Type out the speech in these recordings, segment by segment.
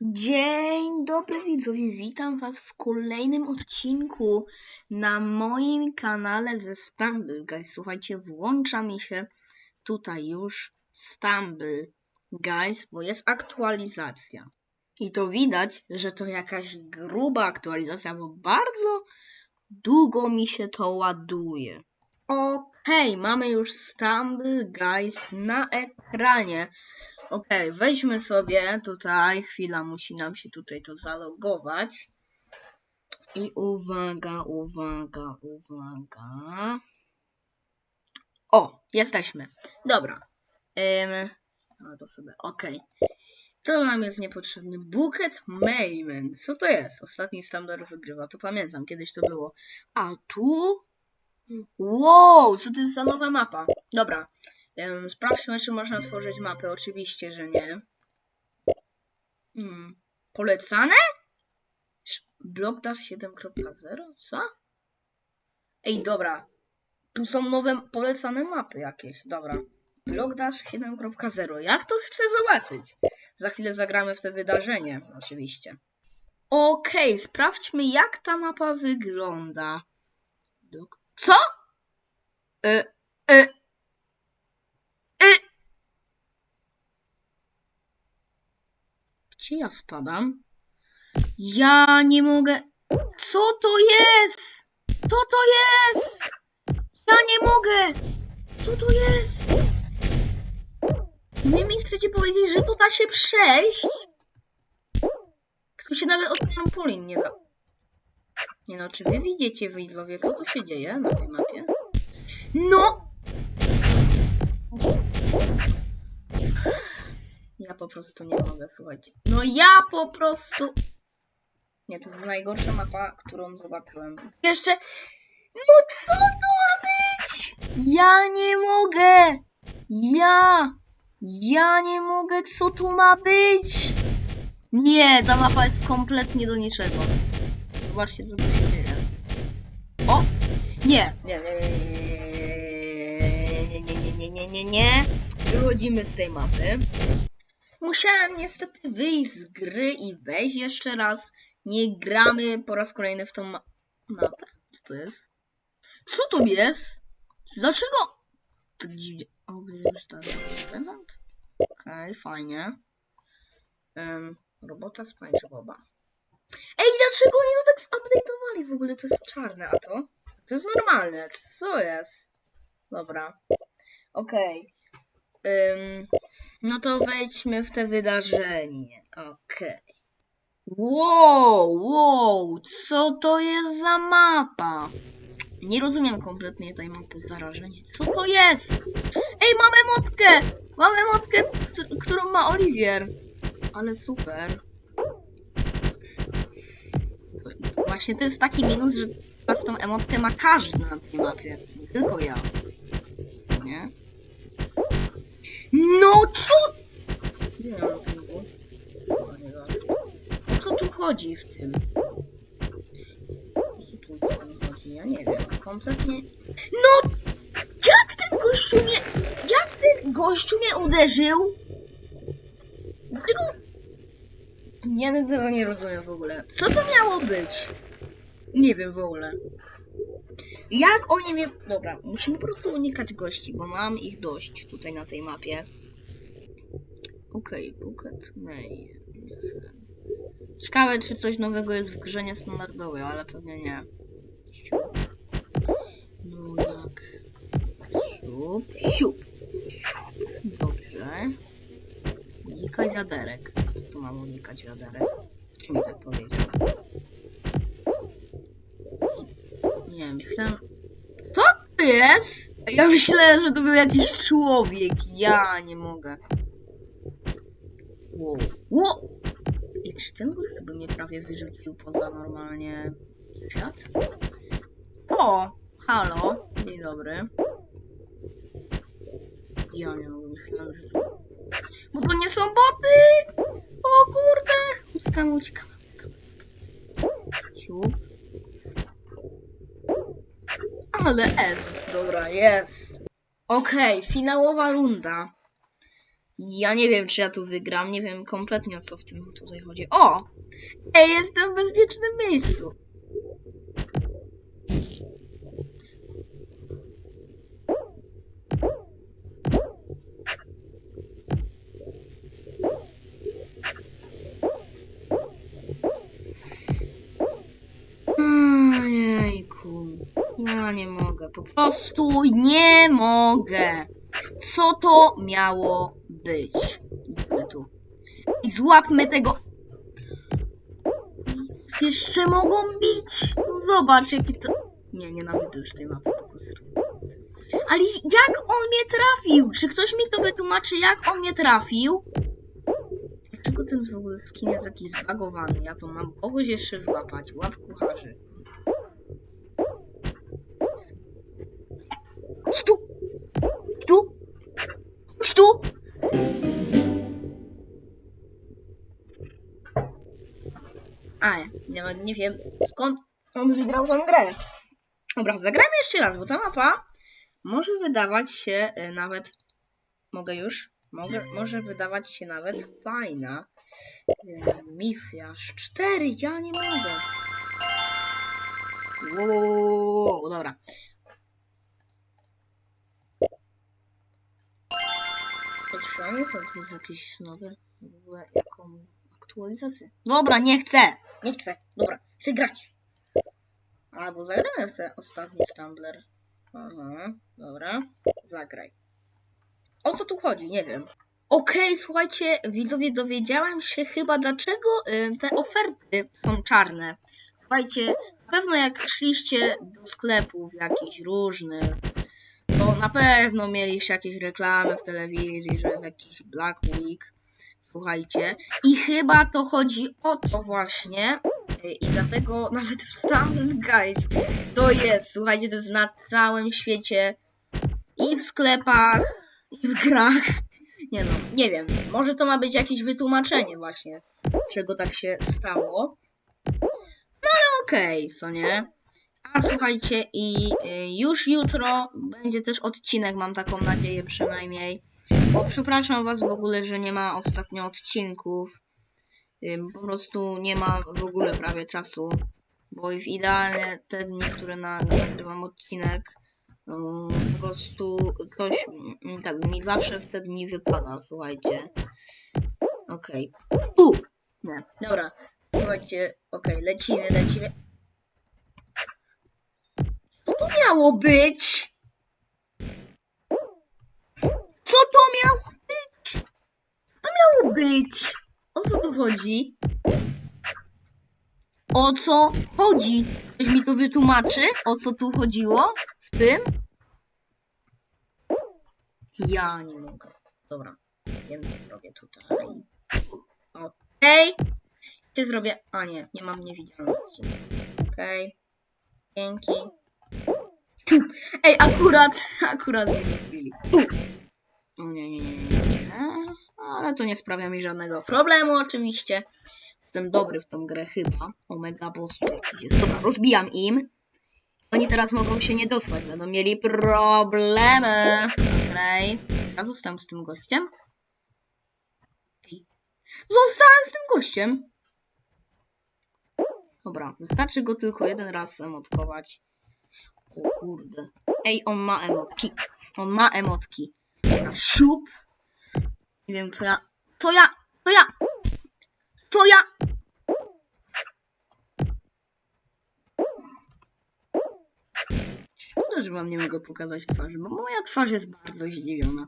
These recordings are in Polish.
Dzień dobry widzowie, witam was w kolejnym odcinku na moim kanale ze Stumble Guys. Słuchajcie, włącza mi się tutaj już Stumble Guys, bo jest aktualizacja. I to widać, że to jakaś gruba aktualizacja, bo bardzo długo mi się to ładuje. Okej, mamy już Stumble Guys na ekranie. Okej, weźmy sobie tutaj, chwila, musi nam się tutaj to zalogować. I uwaga, uwaga, uwaga. O, jesteśmy. Dobra. Ym, no to sobie, okej. To nam jest niepotrzebny. Bucket Mayman. Co to jest? Ostatni standard wygrywa, to pamiętam, kiedyś to było. A tu? Wow, co to jest za nowa mapa? Dobra. Ym, sprawdźmy, czy można tworzyć mapę. Oczywiście, że nie. Hmm. Polecane? Blockdash 7.0? Co? Ej, dobra. Tu są nowe polecane mapy jakieś. Dobra. Blockdash 7.0. Jak to chcę zobaczyć? Za chwilę zagramy w to wydarzenie, oczywiście. Okej, sprawdźmy jak ta mapa wygląda. Co? Y, y, y. Gdzie ja spadam? Ja nie mogę. Co to jest? Co to jest? Ja nie mogę. Co to jest? Wy mi chcecie powiedzieć, że tu da się przejść? Tu się nawet od trampolin nie da. Nie no, czy wy widzicie, widzowie, co tu się dzieje na tej mapie? No! Po prostu nie mogę, słuchajcie. No ja po prostu... Nie, to jest najgorsza mapa, którą zobaczyłem. Jeszcze... No co to ma być? Ja nie mogę! Ja! Ja nie mogę, co tu ma być? Nie, ta mapa jest kompletnie do niczego. Zobaczcie, co tu się dzieje. O! Nie! Nie, nie, nie, nie, nie, nie, nie, nie, nie, nie. Wychodzimy z tej mapy. Musiałem niestety wyjść z gry i wejść jeszcze raz. Nie gramy po raz kolejny w tą ma mapę. Co to jest? Co to jest? Dlaczego? To dziwnie. O, dalej. Prezent? Okej, fajnie. Um, robota z Boba. Ej, dlaczego oni to tak zupdate'owali w ogóle? To jest czarne, a to? To jest normalne. Co jest? Dobra. Okej. Ym, no to wejdźmy w te wydarzenie. Okej. Wow, wow, co to jest za mapa? Nie rozumiem kompletnie tej mapy zarażenie. Co to jest? Ej, mamy motkę! Mamy motkę, którą ma Oliwier. Ale super. Właśnie to jest taki minus, że teraz tą emotkę ma każdy na tej mapie. Nie tylko ja. Nie? No co? Nie piwu. O co tu chodzi w tym? O co tu chodzi? Ja nie wiem. Kompletnie... No! Jak ten gościu mnie... Jak ten gościu mnie uderzył? Dlaczego... Ja tego nie rozumiem w ogóle. Co to miało być? Nie wiem w ogóle. Jak oni mnie... Dobra, musimy po prostu unikać gości, bo mam ich dość tutaj na tej mapie. Okej, okay, Bucket May. Ciekawe, czy coś nowego jest w grze niestandardowej, ale pewnie nie. No jak... Siup, siup. Dobrze. Unikaj wiaderek. Tu mam unikać wiaderek? Kto mi tak powiedział? Nie wiem, myślałem... Co to jest? Ja myślałem, że to był jakiś człowiek. Ja nie mogę. Wow. Wow. I czy ten by mnie prawie wyrzucił poza normalnie świat? O! Halo. Dzień dobry. Ja nie mogę, myślałem, że to... Bo to nie są boty! O kurde! Uciekamy, uciekamy. uciekamy. Siup. Ale S. Dobra, jest. Okej, finałowa runda. Ja nie wiem, czy ja tu wygram. Nie wiem kompletnie o co w tym tutaj chodzi. O! Ej, jestem w bezpiecznym miejscu. Prostu nie mogę. Co to miało być? I złapmy tego. Jeszcze mogą bić. No Zobacz, jaki to. Nie, nienawidzę już tej mapy. Ale jak on mnie trafił? Czy ktoś mi to wytłumaczy, jak on mnie trafił? Dlaczego ten w ogóle skin jest jakiś zbagowany? Ja to mam kogoś jeszcze złapać. Łap kucharzy. A, nie, wiem skąd on wygrał tę grę. Dobra, zagramy jeszcze raz, bo ta mapa może wydawać się e, nawet... Mogę już? Mogę, może wydawać się nawet fajna. E, Misja aż 4, ja nie mogę. Wow, dobra. Potrzebujemy co to jest jakieś nowe w ogóle jaką aktualizację. Dobra, nie chcę! Nie chcę, dobra, chcę grać. Albo zagramy w ten ostatni Stumbler. Aha, dobra, zagraj. O co tu chodzi? Nie wiem. Okej, słuchajcie, widzowie, dowiedziałem się chyba dlaczego y, te oferty są czarne. Słuchajcie, na pewno jak szliście do sklepów jakichś różnych, to na pewno mieliście jakieś reklamy w telewizji, że jest jakiś Black Week. Słuchajcie. I chyba to chodzi o to właśnie. y, I dlatego nawet w Stumble Guys to jest. Słuchajcie, to jest na całym świecie. I w sklepach, i w grach. Nie no, nie wiem. Może to ma być jakieś wytłumaczenie właśnie, czego tak się stało. No ale okej, co nie? A słuchajcie, i y, już jutro będzie też odcinek, mam taką nadzieję przynajmniej. Bo przepraszam Was w ogóle, że nie ma ostatnio odcinków. Po prostu nie ma w ogóle prawie czasu. Bo w idealnie te dni, które na, nagrywam odcinek, po prostu coś tak, mi zawsze w te dni wypada, słuchajcie. Okej. U! Nie, dobra. Słuchajcie, okej, lecimy, lecimy. Co to miało być? Co to miało być? Co miało być? O co tu chodzi? O co chodzi? Ktoś mi to wytłumaczy? O co tu chodziło? W tym? Ja nie mogę. Dobra. Wiem, co zrobię tutaj. Okej. Ty zrobię... A nie, nie mam niewidzialności. Okej. Dzięki. Ciup. Ej, akurat, akurat mnie nie zbili. Tu. Nie, nie, nie, nie. Ale to nie sprawia mi żadnego problemu, oczywiście. Jestem dobry w tą grę chyba. Omega boss jest. Dobra, rozbijam im. Oni teraz mogą się nie dostać, będą mieli problemy. Okej. Ja zostałem z tym gościem. Zostałem z tym gościem. Dobra, wystarczy go tylko jeden raz emotkować. O kurde. Ej, on ma emotki. On ma emotki. Siup. Nie wiem, co ja... Co ja... Co ja... Co ja... Szkoda, że wam nie mogę pokazać twarzy, bo moja twarz jest bardzo zdziwiona.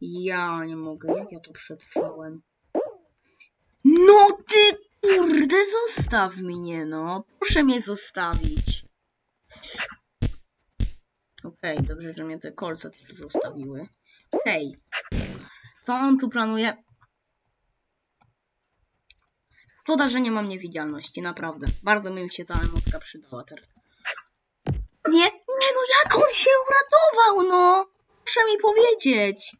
Ja nie mogę, jak ja to przetrwałem. No ty kurde, zostaw mnie, no. Proszę mnie zostawić. Okej, dobrze, że mnie te kolce też zostawiły. Hej, to on tu planuje. Szkoda, że nie mam niewidzialności, naprawdę. Bardzo mi się ta emotka przydała teraz. Nie, nie no, jak on się uratował, no? Proszę mi powiedzieć.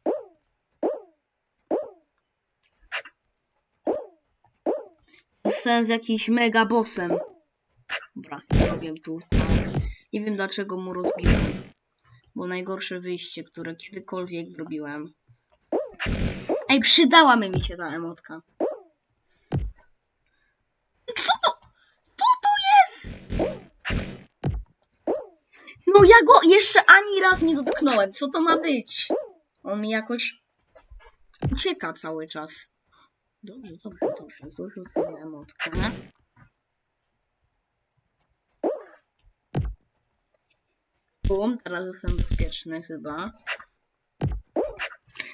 Z jakimś mega bossem. Dobra, robię tu. tak. Nie wiem dlaczego mu rozbiłem. Było najgorsze wyjście, które kiedykolwiek zrobiłem. Ej, przydałaby mi się ta emotka. Co to? Co to jest? No ja go jeszcze ani raz nie dotknąłem. Co to ma być? On mi jakoś ucieka cały czas. Dobrze, dobrze, dobrze. Złożył sobie emotkę. Bum, teraz jestem bezpieczny chyba.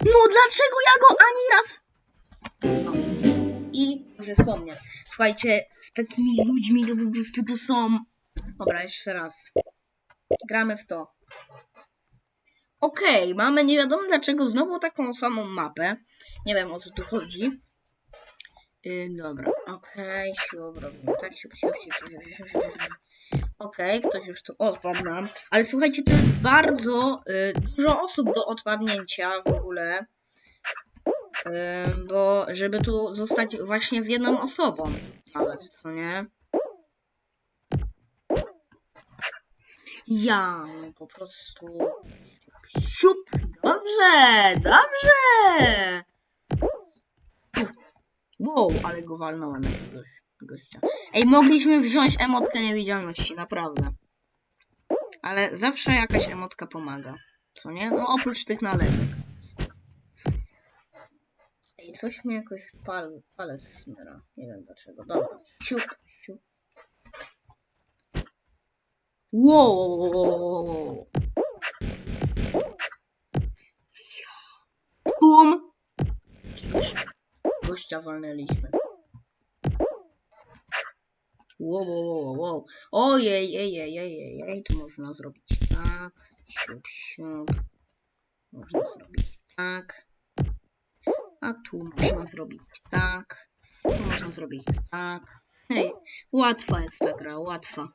No dlaczego ja go ani raz... No. I może wspomnieć. Słuchajcie, z takimi ludźmi to po prostu to są... Dobra, jeszcze raz. Gramy w to. Okej, mamy nie wiadomo dlaczego znowu taką samą mapę. Nie wiem o co tu chodzi. Yy, dobra, okej, siup, robimy tak, siup, siup, siup. Okej, ktoś już tu odpadł nam. Ale słuchajcie, to jest bardzo y, dużo osób do odpadnięcia w ogóle. Y, bo żeby tu zostać właśnie z jedną osobą. Nawet, co nie? Ja po prostu. Siup! Dobrze! Dobrze! Wow, ale go walnąłem gościa. Ej, mogliśmy wziąć emotkę niewidzialności, naprawdę. Ale zawsze jakaś emotka pomaga. Co nie? No oprócz tych nalewek. Ej, coś mi jakoś pal, palec smyra. Nie wiem dlaczego. Dobra. Siup, siup. Wow. Bum. Gościa walnęliśmy. Wow, wow, wow, wow. Ojej, ej, ej, ej, tu można zrobić tak. Siup, siup. Można zrobić tak. A tu można zrobić tak. Tu można zrobić tak. Hej, łatwa jest ta gra, łatwa.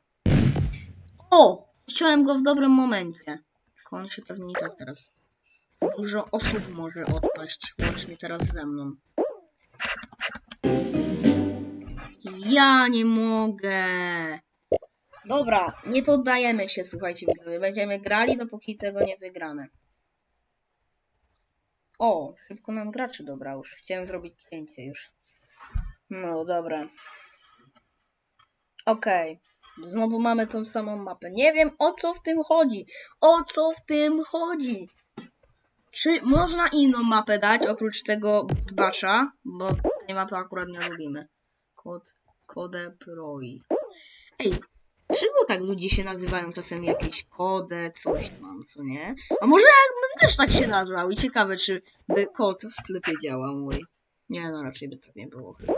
O! Chciałem go w dobrym momencie. Tylko on się pewnie tak teraz. Dużo osób może odpaść, łącznie teraz ze mną. Ja nie mogę. Dobra, nie poddajemy się, słuchajcie, widzowie. Będziemy grali, dopóki tego nie wygramy. O, szybko nam graczy dobra już. Chciałem zrobić cięcie już. No, dobra. Okej. Znowu mamy tą samą mapę. Nie wiem o co w tym chodzi. O co w tym chodzi? Czy można inną mapę dać oprócz tego Basha? Bo tej mapy akurat nie lubimy. Kod, kode Proi. Ej, czego tak ludzie się nazywają czasem jakieś kode, coś tam, co nie? A może jakbym też tak się nazwał i ciekawe, czy by kod w sklepie działał mój. Nie no, raczej by tak nie było chyba.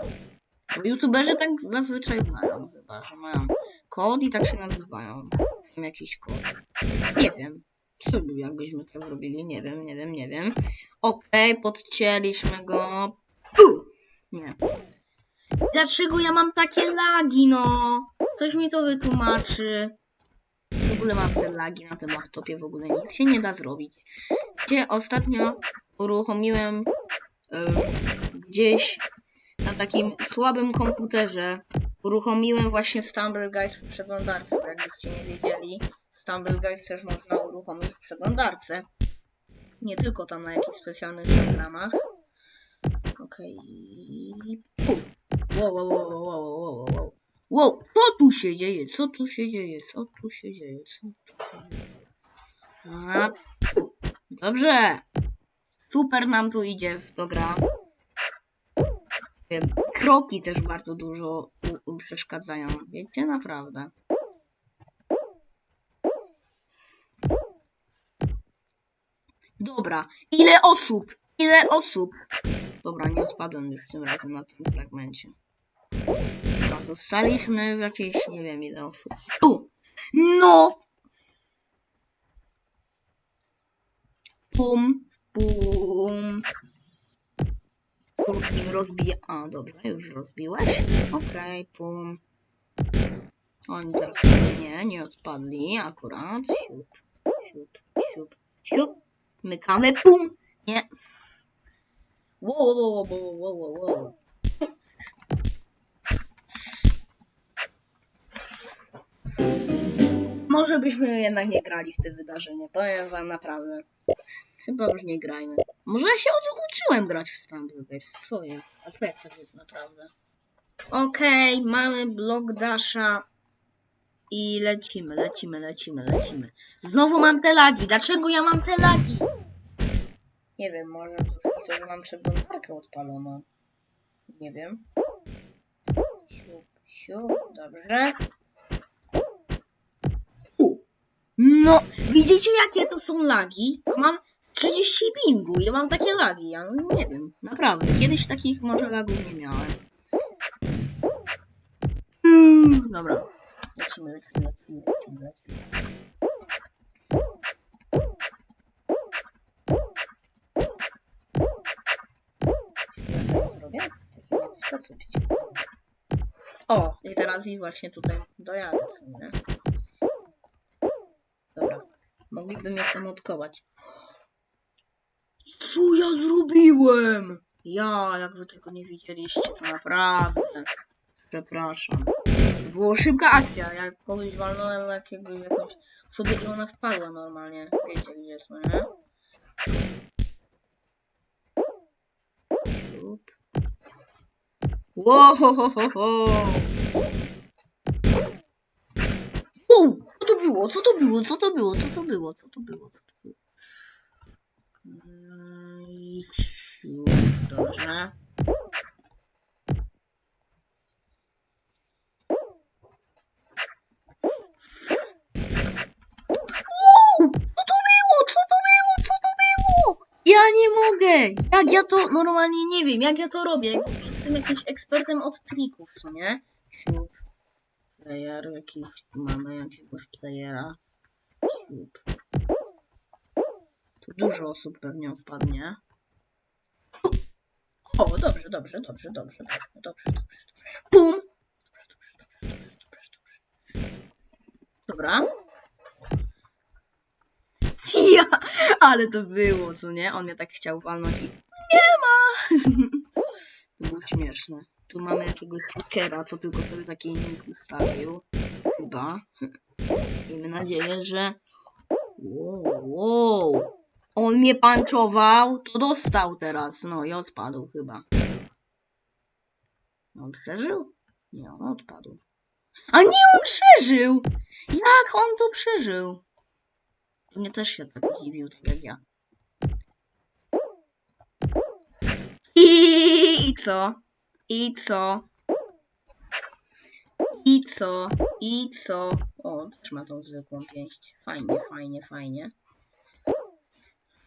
Bo youtuberzy tak zazwyczaj mają chyba, że mają kod i tak się nazywają. Tam jakiś kod. Nie wiem. Co by jakbyśmy to zrobili? Nie wiem, nie wiem, nie wiem. Okej, podcięliśmy go. Pu! Nie. Dlaczego ja mam takie lagi, no? Coś mi to wytłumaczy. W ogóle mam te lagi na tym laptopie, w ogóle nic się nie da zrobić. Gdzie ostatnio uruchomiłem em, gdzieś na takim słabym komputerze uruchomiłem właśnie Stumble Guys w przeglądarce, jakbyście nie wiedzieli. Stumble Guys też można uruchomić w przeglądarce. Nie tylko tam na jakichś specjalnych programach. Okej. Wow, wow, wow, wow, wow, wow, wow, wow. Co tu się dzieje? Co tu się dzieje? Co tu się dzieje? Co tu się dzieje? A. Dobrze. Super nam tu idzie w to gra. Wiem, Kroki też bardzo dużo przeszkadzają. Wiecie, naprawdę. Dobra, ile osób? Ile osób? Dobra, nie odpadłem już tym razem na tym fragmencie. Zostaliśmy w jakieś, nie wiem ile osób. Tu! No! Pum, pum. Kurkim rozbija. A, dobra, już rozbiłeś? Okej, pum. Oni teraz nie, nie odpadli akurat. Siup, siup, siup, siup. Mykamy, pum. Nie. Wow, wow, wow, wow, wow, wow. Może byśmy jednak nie grali w te wydarzenie. Powiem wam naprawdę. Chyba już nie grajmy. Może ja się uczyłem grać w Stumble Guys. Co jest? A co jak tak jest naprawdę? Okej, mamy blok Dasha. I lecimy, lecimy, lecimy, lecimy. Znowu mam te lagi. Dlaczego ja mam te lagi? Nie wiem, może to sobie mam przeglądarkę odpaloną. Nie wiem. Siup, siup, dobrze. No, widzicie jakie to są lagi? Mam 30 pingu i mam takie lagi. Ja nie wiem, naprawdę. Kiedyś takich może lagów nie miałem. Mm, Dobra. Lecimy, lecimy, lecimy, lecimy, ja zrobię? W sposób. O, i teraz i właśnie tutaj dojadę. w Mogliby mnie samotkować. Co ja zrobiłem? Ja, jak wy tylko nie widzieliście, to naprawdę. Przepraszam. Była szybka akcja. Ja kogoś walnąłem jakiegoś, jakąś sobie i ona wpadła normalnie. Wiecie gdzie jest, no nie? Up. Wow, ho, ho, ho, ho. Wow, co to było? Co to było? Co to było? Co to było? Co to było? Dobrze. Ja nie mogę! Jak ja to normalnie nie wiem, jak ja to robię? Jestem jakimś ekspertem od trików, co nie? Siup. Player, jakiś mamy jakiegoś playera. Tu dużo osób pewnie odpadnie. O, dobrze, dobrze, dobrze, dobrze, dobrze, dobrze, dobrze. Pum! Dobra. Ja, ale to było, co nie? On mnie tak chciał walnąć i nie ma! To było śmieszne. Tu mamy jakiegoś hakera, co tylko sobie taki link ustawił. Chyba. Miejmy nadzieję, że... Wow, wow. On mnie panczował, to dostał teraz. No i odpadł chyba. On przeżył? Nie, on odpadł. A nie, on przeżył! Jak on to przeżył? Mnie też się tak dziwił, tak jak ja. I co? I co? I co? I co? O, też ma tą zwykłą pięść. Fajnie, fajnie, fajnie.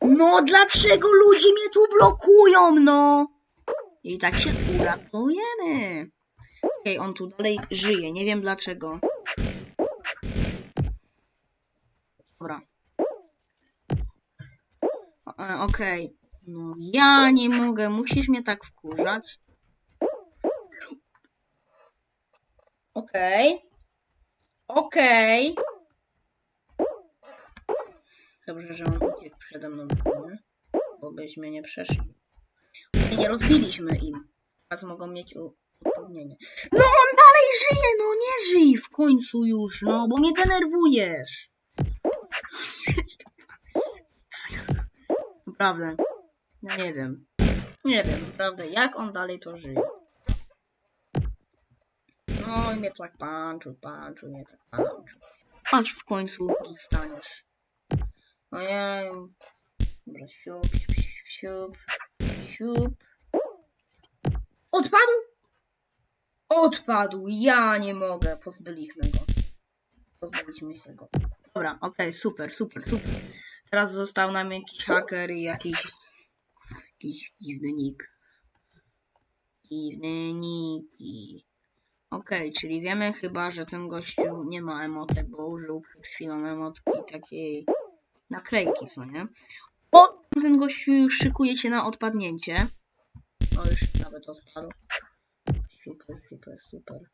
No, dlaczego ludzie mnie tu blokują, no? I tak się uratujemy. Okej, on tu dalej żyje, nie wiem dlaczego. Dobra. E, Okej. No ja nie mogę, musisz mnie tak wkurzać. Okej. Okej. Dobrze, że on uciekł przede mną, bo byśmy nie przeszli. Nie rozbiliśmy im. Teraz mogą mieć utrudnienie. No on dalej żyje, no nie żyj w końcu już, no, bo mnie denerwujesz. Naprawdę. Ja nie wiem. Nie wiem, naprawdę, jak on dalej to żyje. No i mnie tak panczu, panczu, nie tak panczu. Aż w końcu dostaniesz. Ojej. Dobra, siup, siup, siup. Odpadł? Odpadł, ja nie mogę. Pozbyliśmy go. Pozbyliśmy się go. Dobra, okej, super, super, super. Teraz został nam jakiś haker i jakiś, jakiś dziwny nick. Dziwny nick. Okej, czyli wiemy chyba, że ten gościu nie ma emotek, bo użył przed chwilą emotki takiej naklejki, co nie? O! Ten gościu już szykuje się na odpadnięcie. O, już nawet odpadł. Super, super, super.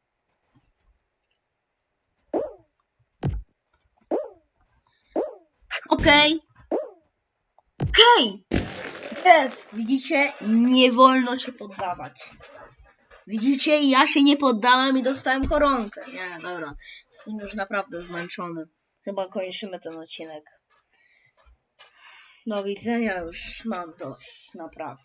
Okej. Okej! Jest! Widzicie? Nie wolno się poddawać. Widzicie? Ja się nie poddałem i dostałem koronkę. Nie, dobra. Jestem już naprawdę zmęczony. Chyba kończymy ten odcinek. Do widzenia, już mam dość, naprawdę.